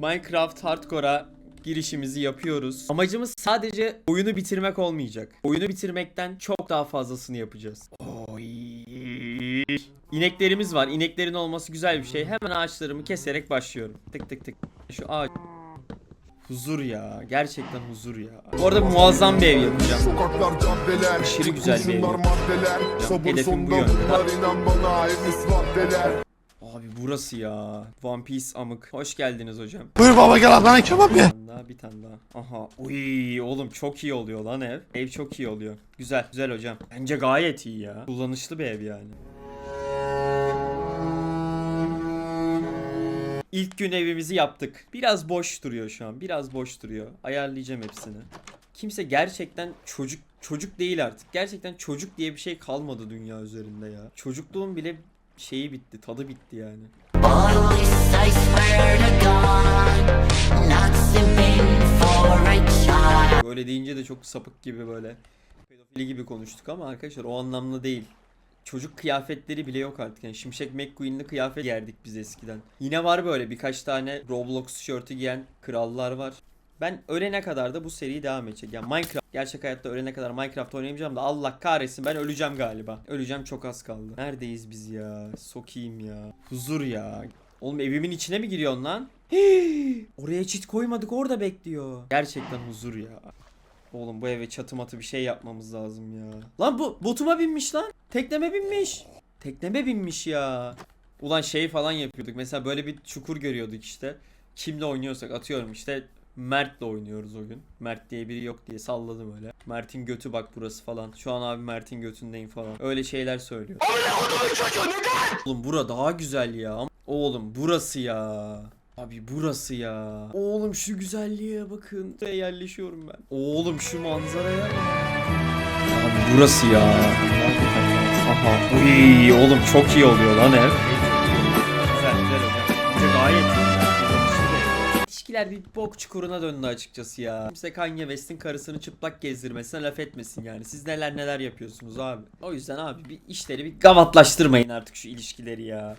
Minecraft Hardcore'a girişimizi yapıyoruz. Amacımız sadece oyunu bitirmek olmayacak. Oyunu bitirmekten çok daha fazlasını yapacağız. Oy. İneklerimiz var. İneklerin olması güzel bir şey. Hemen ağaçlarımı keserek başlıyorum. Tık tık tık. Şu ağaç. Huzur ya. Gerçekten huzur ya. Bu arada muazzam bir ev yapacağım. Sokaklar caddeler Aşırı güzel bir ev. Sabır Hedefim bu yönde. Abi burası ya. One Piece amık. Hoş geldiniz hocam. Buyur baba gel ablana kebap ye. Bir tane daha bir tane daha. Aha. Uy oğlum çok iyi oluyor lan ev. Ev çok iyi oluyor. Güzel. Güzel hocam. Bence gayet iyi ya. Kullanışlı bir ev yani. İlk gün evimizi yaptık. Biraz boş duruyor şu an. Biraz boş duruyor. Ayarlayacağım hepsini. Kimse gerçekten çocuk çocuk değil artık. Gerçekten çocuk diye bir şey kalmadı dünya üzerinde ya. Çocukluğun bile şeyi bitti, tadı bitti yani. Böyle deyince de çok sapık gibi böyle pedofili gibi konuştuk ama arkadaşlar o anlamda değil. Çocuk kıyafetleri bile yok artık. Yani Şimşek McQueen'li kıyafet giyerdik biz eskiden. Yine var böyle birkaç tane Roblox tişörtü giyen krallar var. Ben ölene kadar da bu seri devam edecek. Yani Minecraft gerçek hayatta ölene kadar Minecraft oynayamayacağım da Allah kahretsin ben öleceğim galiba. Öleceğim çok az kaldı. Neredeyiz biz ya? Sokayım ya. Huzur ya. Oğlum evimin içine mi giriyorsun lan? Hii! Oraya çit koymadık orada bekliyor. Gerçekten huzur ya. Oğlum bu eve çatı matı bir şey yapmamız lazım ya. Lan bu botuma binmiş lan. Tekneme binmiş. Tekneme binmiş ya. Ulan şey falan yapıyorduk. Mesela böyle bir çukur görüyorduk işte. Kimle oynuyorsak atıyorum işte Mert'le oynuyoruz o gün. Mert diye biri yok diye salladım öyle. Mert'in götü bak burası falan. Şu an abi Mert'in götündeyim falan. Öyle şeyler söylüyor. Oğlum bura daha güzel ya. Oğlum burası ya. Abi burası ya. Oğlum şu güzelliğe bakın. Buraya yerleşiyorum ben. Oğlum şu manzaraya bak. Abi burası ya. Aha. Uy, oğlum çok iyi oluyor lan ev. Güzel güzel gayet. İlişkiler bir bok çukuruna döndü açıkçası ya. Kimse Kanye West'in karısını çıplak gezdirmesine laf etmesin yani. Siz neler neler yapıyorsunuz abi. O yüzden abi bir işleri bir gavatlaştırmayın artık şu ilişkileri ya.